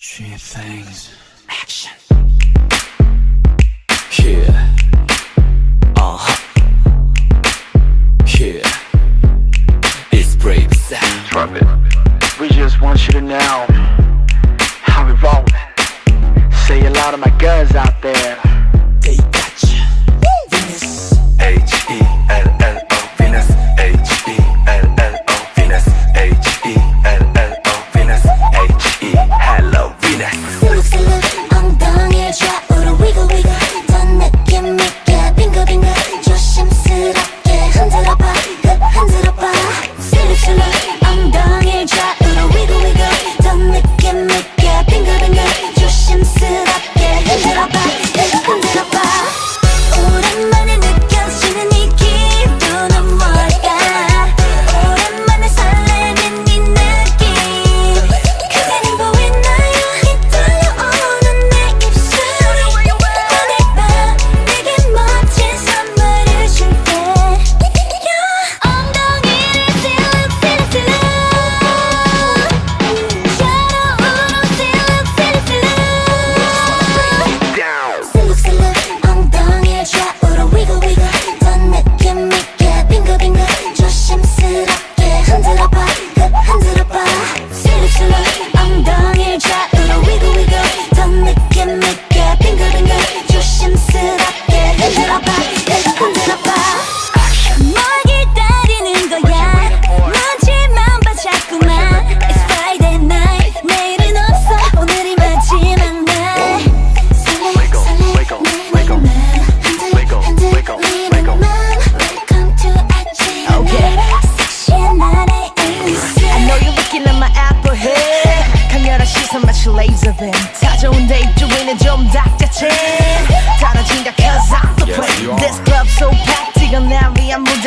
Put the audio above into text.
Cheap things. Action. Yeah. Uh. Yeah. It's brave sound. Drop it. We just want you to know how we roll. Say a lot of my guys out there. excellent. to laser them. Touch on day to jump dark to chin. This club so packed, you're gonna a mood